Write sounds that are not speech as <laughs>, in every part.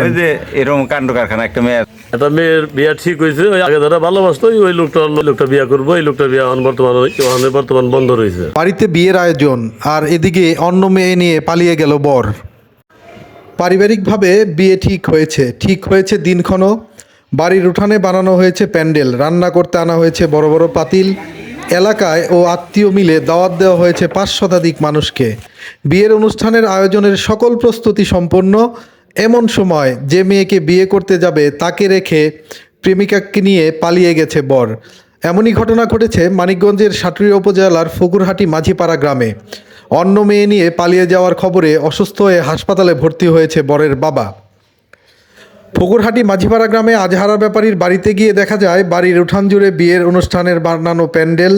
ওই যে এরকম কাণ্ড কারখানা একটা মেয়ে একটা মেয়ের বিয়া ঠিক হয়েছে ওই আগে ধরা ভালোবাসতো ওই- ওই লোকটা ওই লোকটা বিয়া করব এই লোকটা বিয়া বর্তমান বর্তমান বন্ধ রয়েছে। বাড়িতে বিয়ের আয়োজন আর এদিকে অন্য মেয়ে নিয়ে পালিয়ে গেল বর। পারিবারিকভাবে বিয়ে ঠিক হয়েছে। ঠিক হয়েছে দিনক্ষণও। বাড়ির উঠানে বানানো হয়েছে প্যান্ডেল রান্না করতে আনা হয়েছে বড় বড় পাতিল। এলাকায় ও আত্মীয় মিলে দাওয়াত দেওয়া হয়েছে পাঁচ শতাধিক মানুষকে। বিয়ের অনুষ্ঠানের আয়োজনের সকল প্রস্তুতি সম্পন্ন। এমন সময় যে মেয়েকে বিয়ে করতে যাবে তাকে রেখে প্রেমিকাকে নিয়ে পালিয়ে গেছে বর। এমনই ঘটনা ঘটেছে মানিকগঞ্জের সাটুরিয়া উপজেলার ফকুরহাটি মাঝিপাড়া গ্রামে। অন্য মেয়ে নিয়ে পালিয়ে যাওয়ার খবরে অসুস্থ হয়ে হাসপাতালে ভর্তি হয়েছে বরের বাবা। ফকুরহাটি মাঝিপাড়া গ্রামে আজহারা ব্যাপারীর বাড়িতে গিয়ে দেখা যায়, বাড়ির উঠান জুড়ে বিয়ের অনুষ্ঠানের বানানো প্যান্ডেল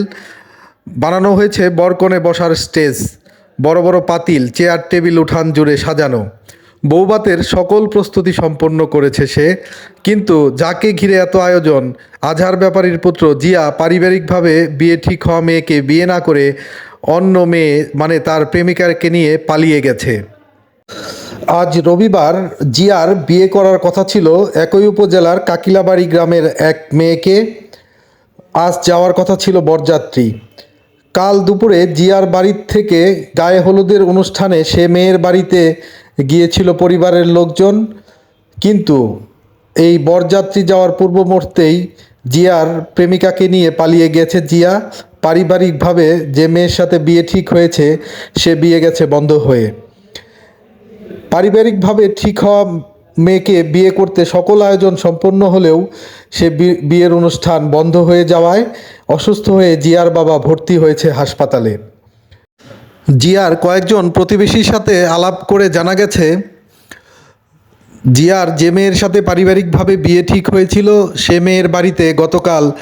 বানানো হয়েছে বরকনে বসার স্টেজ। বড় বড় পাতিল, চেয়ার, টেবিল, উঠান জুড়ে সাজানো। বৌবাতের সকল প্রস্তুতি সম্পন্ন করেছে সে। কিন্তু যাকে ঘিরে এত আয়োজন, আজহার ব্যাপারীর পুত্র জিয়া পারিবারিকভাবে বিয়ে ঠিক হওয়া মেয়েকে বিয়ে না করে অন্য মেয়ে মানে তার প্রেমিকাকে নিয়ে পালিয়ে গেছে। আজ রবিবার জিয়ার বিয়ে করার কথা ছিল একই উপজেলার কাকিলাবাড়ি গ্রামের এক মেয়েকে। আজ যাওয়ার কথা ছিল বরযাত্রী। কাল দুপুরে জিয়ার বাড়ির থেকে গায়ে হলুদের অনুষ্ঠানে সে মেয়ের বাড়িতে গিয়েছিল পরিবারের লোকজন, কিন্তু এই বরযাত্রী যাওয়ার পূর্ব মুহূর্তেই জিয়ার প্রেমিকাকে নিয়ে পালিয়ে গেছে জিয়া। পারিবারিকভাবে যে মেয়ের সাথে বিয়ে ঠিক হয়েছে, সে বিয়ে গেছে বন্ধ হয়ে। পারিবারিকভাবে ঠিক হওয়া মেয়েকে বিয়ে করতে সকল আয়োজন সম্পন্ন হলেও সে বিয়ের অনুষ্ঠান বন্ধ হয়ে যাওয়ায় অসুস্থ হয়ে জিয়ার বাবা ভর্তি হয়েছে হাসপাতালে। জিয়ার কয়েকজন প্রতিবেশীর সাথে আলাপ করে জানা গেছে, জিয়ার যে মেয়ের সাথে পারিবারিকভাবে বিয়ে ঠিক হয়েছিল, সে মেয়ের বাড়িতে গতকাল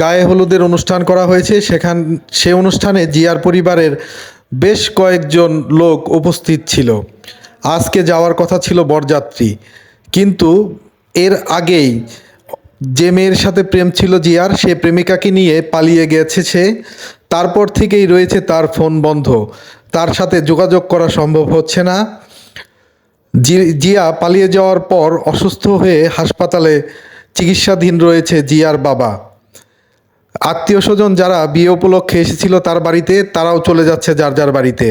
গায়ে হলুদের অনুষ্ঠান করা হয়েছে। সেখান, সে অনুষ্ঠানে জিয়ার পরিবারের বেশ কয়েকজন লোক উপস্থিত ছিল। আজকে যাওয়ার কথা ছিল বরযাত্রী। কিন্তু এর আগেই যে মেয়ের সাথে প্রেম ছিল জিয়ার, সে প্রেমিকাকে নিয়ে পালিয়ে গেছে সে। তারপর থেকেই রয়েছে তার ফোন বন্ধ। তার সাথে যোগাযোগ করা সম্ভব হচ্ছে না। জিয়া পালিয়ে যাওয়ার পর অসুস্থ হয়ে হাসপাতালে চিকিৎসাধীন রয়েছে জিয়ার বাবা। আত্মীয় স্বজন যারা বিয়ে উপলক্ষে এসেছিল তার বাড়িতে তারাও চলে যাচ্ছে যার যার বাড়িতে।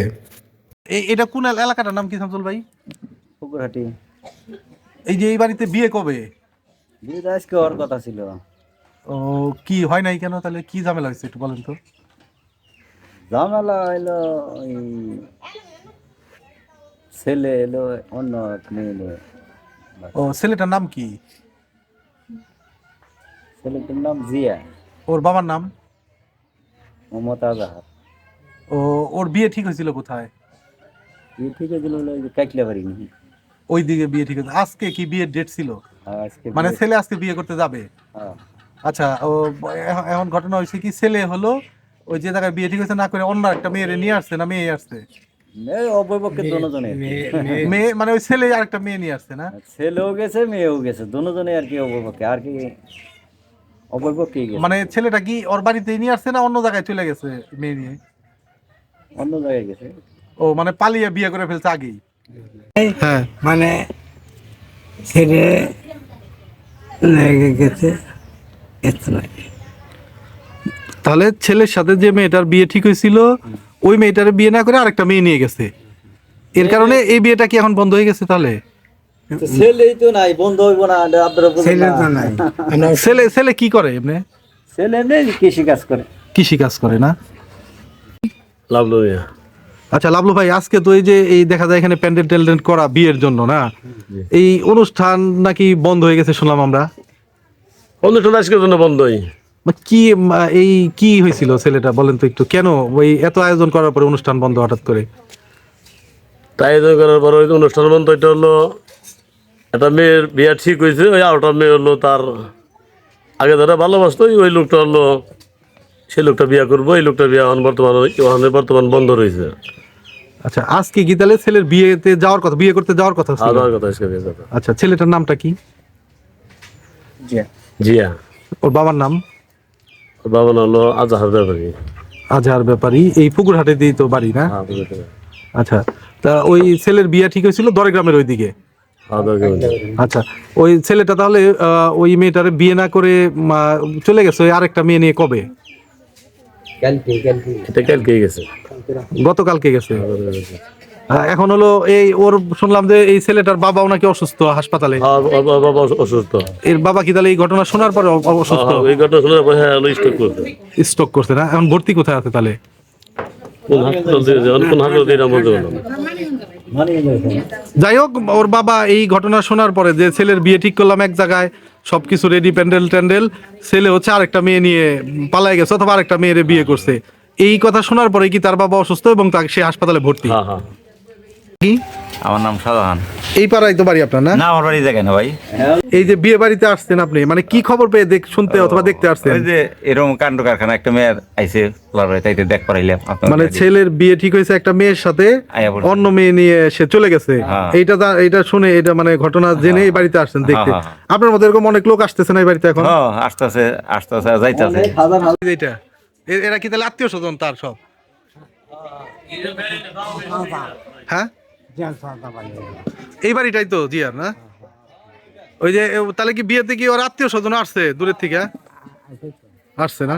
এই এটা কোন এলাকাটার নাম কি শামসুল ভাই? পুকুরহাটি। এই যে এই বাড়িতে বিয়ে কবে? বিয়েটা আজকে হওয়ার কথা ছিল। ও কি হয় নাই কেন? তাহলে কি ঝামেলা হয়েছে একটু বলেন তো। ঝামেলা হইল ওই ছেলে এলো অন্য এক মেয়ে এলো। ও ছেলেটার নাম কি? ছেলেটার নাম জিয়া। ওর বাবার নাম? মোহাম্মদ আজাহার। ও ওর বিয়ে ঠিক হয়েছিল কোথায়? বিয়ে ঠিক হয়েছিল কাকলা বাড়ি নাকি। ওই দিকে বিয়ে ঠিক হয়েছে। আজকে কি বিয়ের ডেট ছিল? আজকে মানে ছেলে আজকে বিয়ে করতে যাবে? হ্যাঁ। আচ্ছা ও এখন ঘটনা হয়েছে কি ছেলে হলো ওই যে জায়গায় বিয়ে ঠিক হয়েছে না করে অন্য একটা মেয়েরে নিয়ে আসছে না মেয়ে আসছে? মেয়ে মানে ওই ছেলে আর একটা মেয়ে নিয়ে আসছে না? ছেলেও গেছে মেয়েও গেছে। দুজনে আর কি আর কি মানে ছেলেটা কি ওর বাড়িতে নিয়ে আসছে না অন্য জায়গায় চলে গেছে মেয়ে নিয়ে? অন্য জায়গায় গেছে। ও মানে পালিয়ে বিয়ে করে ফেলছে আগেই? হ্যাঁ। মানে ছেড়ে লেগে গেছে এত নয় তাহলে ছেলের সাথে যে মেয়েটার বিয়ে ঠিক হয়েছিল ওই মেয়েটার বিয়ে না করে আরেকটা মেয়ে নিয়ে গেছে। এর কারণে এই বিয়েটা কি এখন বন্ধ হয়ে গেছে তাহলে? ছেলেই তো নাই বন্ধ হইব না আপনারা ছেলে তো নাই। <laughs> ছেলে ছেলে কি করে এমনি? ছেলে নেই কৃষি কাজ করে। কৃষি কাজ করে না? লাভ লইয়া আচ্ছা লাভলু ভাই আজকে তো এই যে এই দেখা যায় এখানে প্যান্ডেল ট্যান্ডেল করা বিয়ের জন্য না? এই অনুষ্ঠান নাকি বন্ধ হয়ে গেছে শুনলাম আমরা। অনুষ্ঠান আজকের জন্য বন্ধই। কি এই কি হয়েছিল ছেলেটা? বলেন তো একটু। কেন? ওই এত আয়োজন করার পরে অনুষ্ঠান বন্ধ হঠাৎ করে? তো করার পর ওই অনুষ্ঠান বন্ধ এটা হলো একটা মেয়ের বিয়া ঠিক হয়েছে ওই আরেকটা মেয়ে হলো তার আগে ধরা ভালোবাসতো ওই- ওই লোকটা হলো সেই লোকটা বিয়া করব এই লোকটা বিয়া এখন বর্তমান ওখানে বর্তমান বন্ধ রয়েছে। আচ্ছা আজকে কি তাহলে ছেলের বিয়েতে যাওয়ার কথা বিয়ে করতে যাওয়ার কথা ছিল? আবার কথা আজকে বিয়ে আচ্ছা ছেলেটার নামটা কি? জিয়া। জিয়া। ওর বাবার নাম? বাবা নাম হলো আজাহার ব্যাপারী। আজহার ব্যাপারী। এই পুকুরহাটে দিয়ে তো বাড়ি না? হ্যাঁ। আচ্ছা তা ওই ছেলের বিয়ে ঠিক হয়েছিল দরে গ্রামের ওইদিকে? আচ্ছা ওই ছেলেটা তাহলে ওই মেয়েটারে বিয়ে না করে চলে গেছে ওই আরেকটা মেয়ে নিয়ে কবে? এটা কালকে গেছে। গতকালকে গেছে। আহ, এখন হলো এই ওর শুনলাম যে এই ছেলেটার বাবাও নাকি অসুস্থ হাসপাতালে। বাবা- বাবা অসুস্থ। এর বাবা কি তাহলে এই ঘটনা শোনার পরে অসুস্থ? হ্যাঁ, এই ঘটনা শোনার পর হ্যাঁ স্টক করছে স্ট্রোক করছে না? এখন ভর্তি কোথায় আছে তাহলে? কোন হাসপাতাল দিয়ে কোন হাসপাতাল দিয়ে বলতে পারলাম যাই হোক ওর বাবা এই ঘটনা শোনার পরে যে ছেলের বিয়ে ঠিক করলাম এক জায়গায় সবকিছু রেডি প্যান্ডেল ট্যান্ডেল। ছেলে হচ্ছে আরেকটা মেয়ে নিয়ে পালাই গেছে অথবা আরেকটা মেয়েরে বিয়ে করছে। এই কথা শোনার পরে কি তার বাবা অসুস্থ এবং তাকে সে হাসপাতালে ভর্তি? হ্যাঁ হ্যাঁ। কি? আমার নাম শাহজাহান। এই পাড়ায় তো বাড়ি আপনার না? না আমার বাড়ি জায়গায় না ভাই। এই যে বিয়ে বাড়িতে আসছেন আপনি মানে কি খবর পেয়ে দেখ শুনতে অথবা দেখতে আসছেন? ওই যে এরকম কাণ্ড কারখানা একটা মেয়ের আইসে লড়াই তাইতে দেখ করাইলাম মানে ছেলের বিয়ে ঠিক হয়েছে একটা মেয়ের সাথে অন্য মেয়ে নিয়ে সে চলে গেছে। হ্যাঁ। এইটা এইটা শুনে এটা মানে ঘটনা জেনে এই বাড়িতে আসছেন দেখতে। হ্যাঁ, হ্যাঁ, আপনার মধ্যে এরকম অনেক লোক আসতেছে না এই বাড়িতে এখন? হ্যাঁ আসতেছে আসতেছে যাইতেছে। এইটা এরা কি তাহলে আত্মীয় স্বজন তার সব? হ্যাঁ। এই বাড়িটাই তো জিয়ার না? ওই যে তাহলে কি বিয়েতে কি ওর আত্মীয় স্বজন আসছে দূরের থেকে? আসছে না?